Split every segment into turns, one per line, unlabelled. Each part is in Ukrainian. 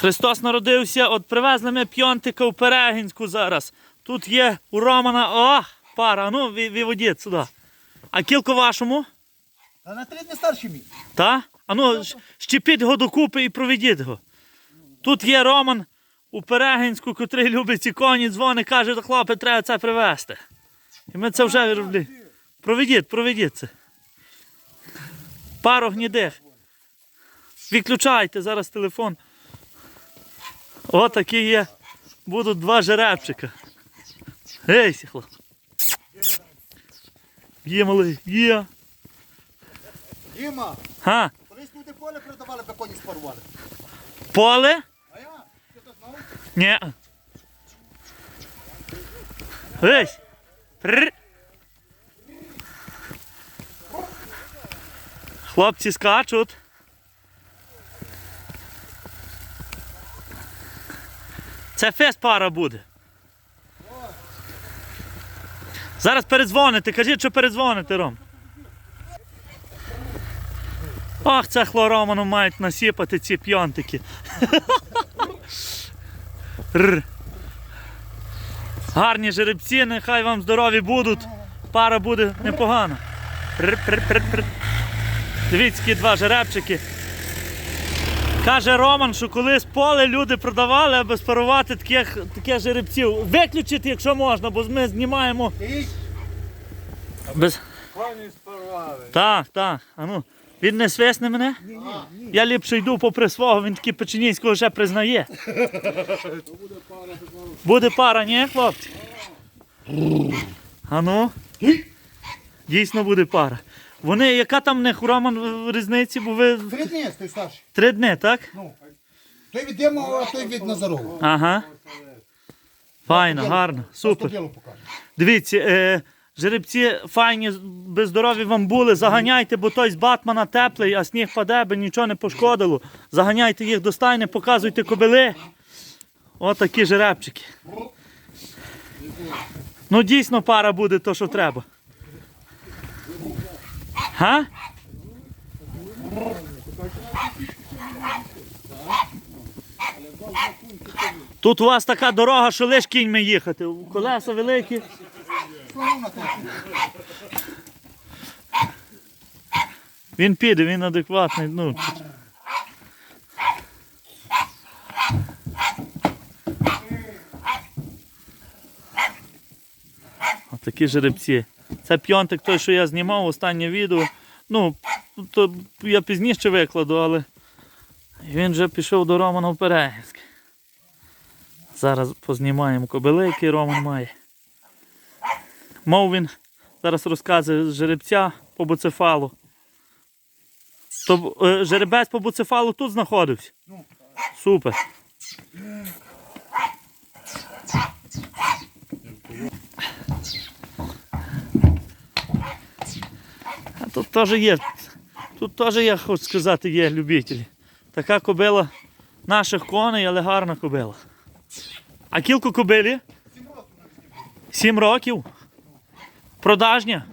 Христос народився, от привезли ми п'йонтика в Перегінську зараз. Тут є у Романа, о, пара, ну ви- виводіть сюди. А кілько вашому?
А на три дні старші мій.
Та? А ну, щепіть його докупи і проведіть його. Тут є Роман у Перегінську, котрий любить ці коні, дзвонить, каже, «Та, хлопе, треба це привезти. І ми це вже виробляємо. Проведіть, проведіть це. Пару гнідих. Відключайте зараз телефон. О, такі є. Будуть два жеребчика. Гей, сі, хлоп. Є малий, є.
Діма, колись люди поле продавали, би коні спарували.
Поле?
А я? Ти то знав?
Ні. Весь. Прр. Хлопці скачуть. Це фест пара буде. Зараз передзвоните, кажіть, що передзвоните, Ром. Ох, це хлороману мають насіпати ці п'янтики. Гарні жеребці, нехай вам здорові будуть. Пара буде непогана. Дивіться, які два жеребчики. Каже Роман, що колись поле люди продавали, аби спарувати таких, таких жеребців. Виключити, якщо можна, бо ми знімаємо. Без...
Коні спарвали.
Так, так. А ну, він не свисне мене? Я ліпше йду попри свого, він такий Печеніського вже признає. Буде пара, ні, хлопці? А ну? Дійсно буде пара. Вони, яка там Роман в різниці, бо ви
три дні, той старший.
три дні, так?
Ну. Той від Діма, а той від Назарова.
Ага. Файно, гарно, супер. Дивіться, е, жеребці файні, би вам були, заганяйте, бо той з Батмана теплий, а сніг паде, би нічого не пошкодило. Заганяйте їх до стайни, показуйте кобили. Отакі жеребчики. Ну дійсно пара буде то, що треба. Га? Тут у вас така дорога, що лиш кіньми їхати. Колеса великі. Він піде, він адекватний. Ну. Отакі жеребці. Це п'йонтик той, що я знімав, останнє відео. Ну, то я пізніше викладу, але він вже пішов до Романа в Перегінськ. Зараз познімаємо кобили, які Роман має. Мов він зараз розказує жеребця по буцефалу. То е, жеребець по буцефалу тут знаходився?
Ну,
Супер. Теж є. Тут теж є, хочу сказати, є любителі. Така кобила наших коней, але гарна кобила. А кілько кобилі? Сім років. Продажня.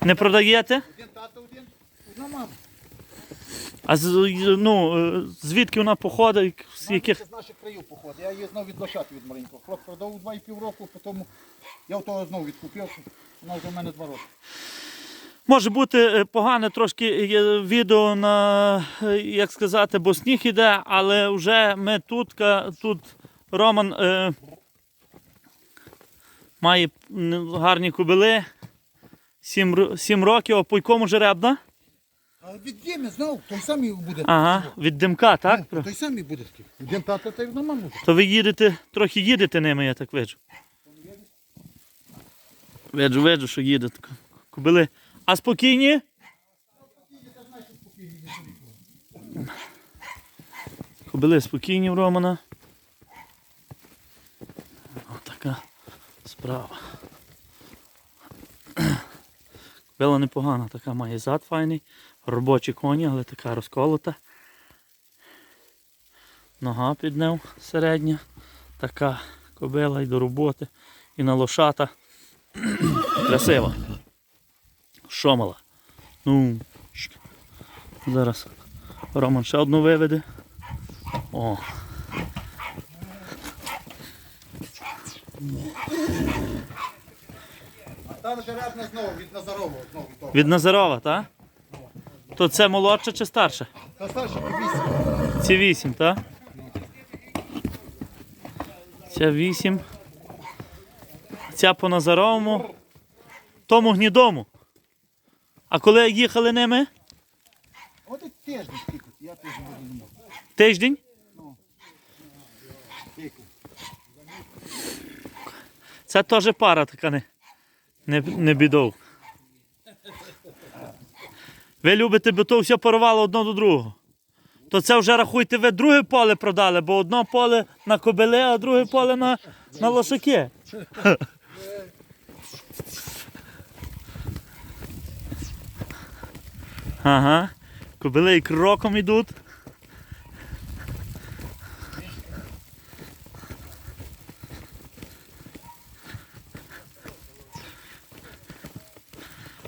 Не продаєте?
Один тато, один. Одна мама.
А з, ну, е, звідки вона походить? З яких?
З наших країв походить. Я її знову відлощати від маленького. Хлоп продав два і пів року, потім я в того знову відкупив. Вона вже в мене два роки.
Може бути е, погане трошки е, відео на, е, як сказати, бо сніг іде, але вже ми тут, ка- тут Роман е, має м, гарні кобили. Сім, ро- сім років, а по якому жеребна?
А від Діми знову, той самий буде.
Ага, від димка, так?
Ну, той самий буде такий. Один тато, та й одна мама буде.
То ви їдете, трохи їдете ними, я так виджу. Виджу, виджу, що їдете. Кобили. А спокійні? Кобили спокійні в Романа. Отака справа. Кобила непогана, така має зад файний, робочі коні, але така розколота. Нога під ним середня. Така кобила і до роботи, і на лошата. Красива. Шомала. Ну, зараз Роман ще одну виведе. О.
Там жеребна знову від Назарова. Знову від того.
Від Назарова, так? То це молодша чи старша?
Та старший вісім.
Ці 8, так? Ця 8. Ця по Назаровому. Тому гнідому. А коли їхали ними?
От і тиждень скільки. Я тиждень буду можу.
Тиждень? Це теж пара така не, не, не бідов. Ви любите, бо то все порвало одно до другого. То це вже рахуйте, ви друге поле продали, бо одне поле на кобили, а друге поле на, на лошаки. Ага. Кобили і кроком йдуть.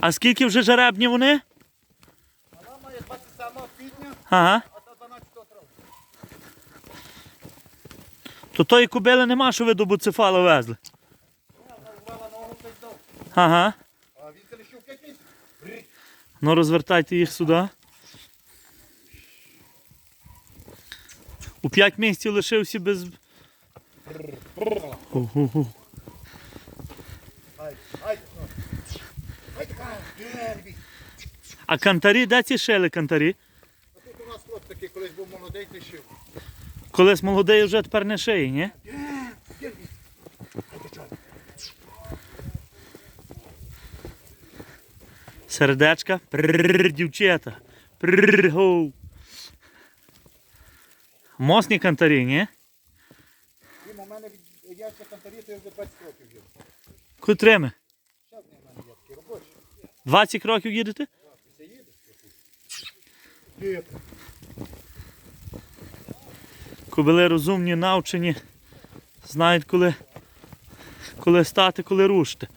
А скільки вже жеребні вони?
Вона має 27 квітня,
Ага.
а та 12 травня.
То тої кобили нема, що ви до буцефала везли.
Вона вбрала ногу та.
Ага.
А він лишив 5.
Ну розвертайте їх сюди. У 5 місяців лишився без.
Ай, ай, ну. ай, така, е, ребій.
А кантарі, де ці шили кантарі?
А тут у нас хлоп такий, колись був молодий, ти шив.
Колись молодий вже тепер не шиє, ні? Сердечка. Прррр, дівчата. Прррр, гоу. Мосні кантарі, ні?
Він у мене від ящика кантарі, то я вже 20 років жив.
Котрими?
Ще в мене є такі робочі.
20 років їдете? Кобили розумні, навчені, знають, коли, коли стати, коли рушити.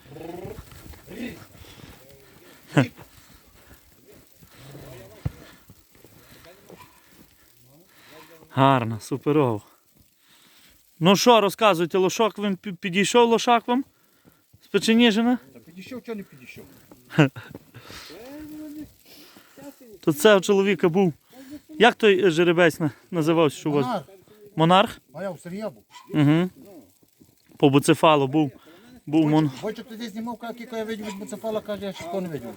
Гарно, суперово. Ну що, розказуйте, лошок він підійшов лошак вам? З Печеніжина?
Підійшов, чого не підійшов?
То це у чоловіка був. Як той жеребець називався, що у вас?
Монар,
Монарх?
а я у Сергія був.
Угу. По буцефалу був. Був мон.
Бойчик тоді знімав, як я видів від Буцефала, каже, я ще не видів.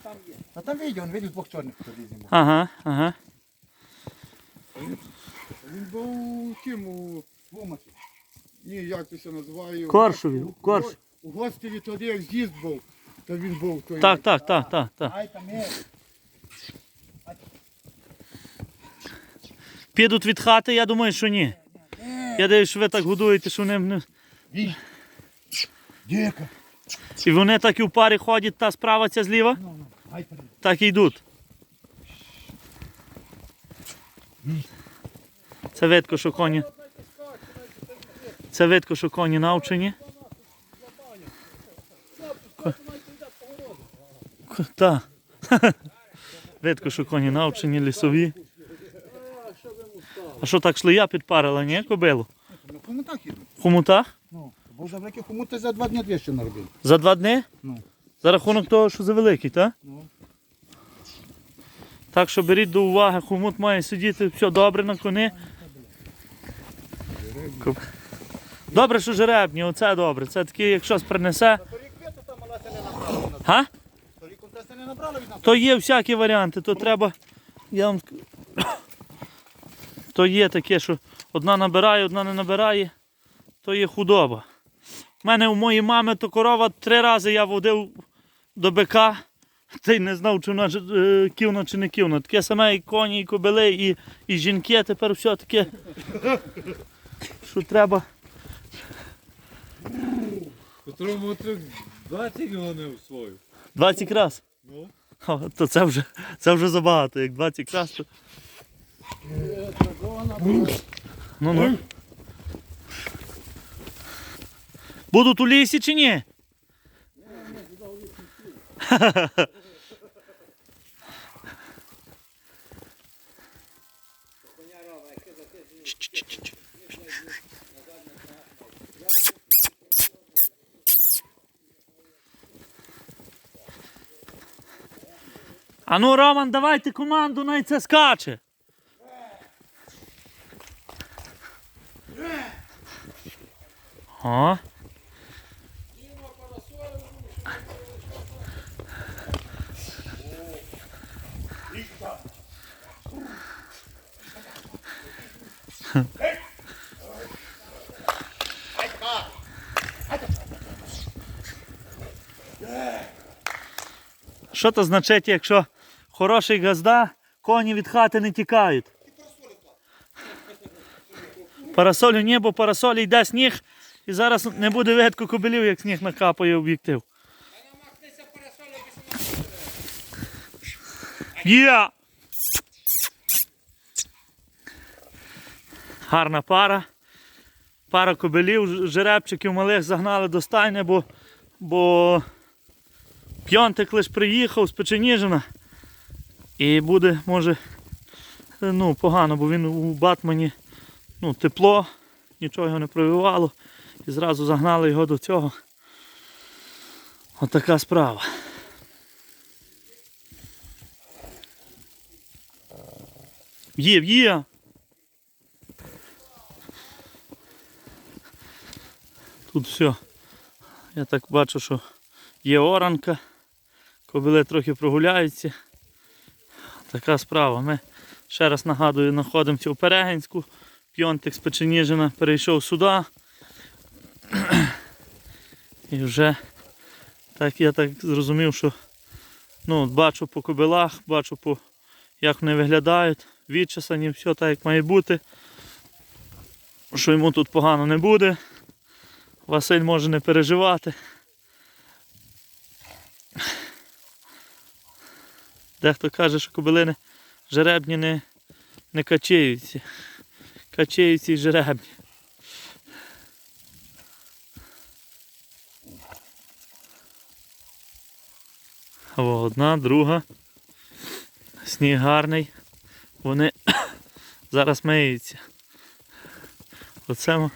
А там видів, він видів двох чорних тоді знімав.
Ага, ага.
Він був тим у
Двомаці.
ні, як це все називає?
Коршові, Корш.
У гостеві тоді як з'їзд був, то він був той.
Так, так, так, так, так.
Ай, там є.
Підуть від хати, я думаю, що ні. Я дивлюсь, що ви так годуєте, що вони. не-
Вій. Діка.
І вони так і в парі ходять, та справа, ця зліва,
Ну, ну, ай, там.
так і йдуть. Це видко, що коні. Це видко, що коні навчені. Так. Видко, що коні навчені, лісові. А що так шлея підпарила, ні, кобилу?
На хомутах їду.
В хомутах?
Ну, був за великий хомут, ти за два дні 200 наробив.
За два дні?
Ну.
За рахунок того, що за великий, так?
Ну.
Так що беріть до уваги, хомут має сидіти все добре на коні. Коб- Добре, що жеребні, оце добре. Це таке, як щось принесе.
Торік віту там мала це не набрала.
Га?
Торік он це не набрала від нас.
То є всякі варіанти, то треба. Я вам... То є таке, що одна набирає, одна не набирає, то є худоба. У мене у моєї мами то корова три рази я водив до бика, та й не знав, чи вона е, ківна чи не ківна. Таке саме і коні, і кобили, і, і жінки, тепер все таке. Що треба.
Котрому 20 гонив свою.
20 раз.
Ну.
То це вже, це вже забагато, як 20 крас, То... Ну, ну. Будуть у лісі чи ні? А ну, Роман, давайте команду, най це скаче. О. Що то значить, якщо хороший газда, коні від хати не тікають? Парасолю ні, бо парасолі йде сніг, і зараз не буде видко кобилів, як сніг накапає об'єктив. Є! Гарна пара. Пара кобилів, жеребчиків малих загнали до стайни, бо, бо П'янтик лиш приїхав з Печеніжина. І буде, може, ну, погано, бо він у Батмані ну, тепло, нічого його не провівало. І зразу загнали його до цього. Отака справа. Є, є. Тут все. Я так бачу, що є оранка. Кобили трохи прогуляються. Така справа. Ми ще раз нагадую, знаходимося у Перегинську. П'йонтик з Печеніжина перейшов сюди. І вже так я так зрозумів, що ну, бачу по кобилах, бачу по як вони виглядають, відчесані, все так як має бути. Що йому тут погано не буде. Василь може не переживати. Дехто каже, що кобилини жеребні не, не качаються. Качаються і жеребні. Одна, друга. Сніг гарний. Вони зараз миються. Оце.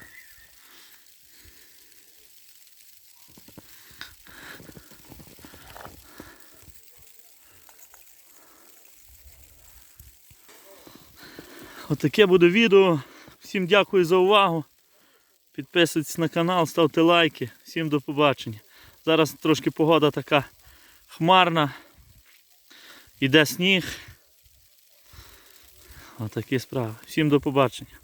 Отаке буде відео. Всім дякую за увагу. Підписуйтесь на канал, ставте лайки. Всім до побачення. Зараз трошки погода така хмарна. Іде сніг. Отакі справи. Всім до побачення.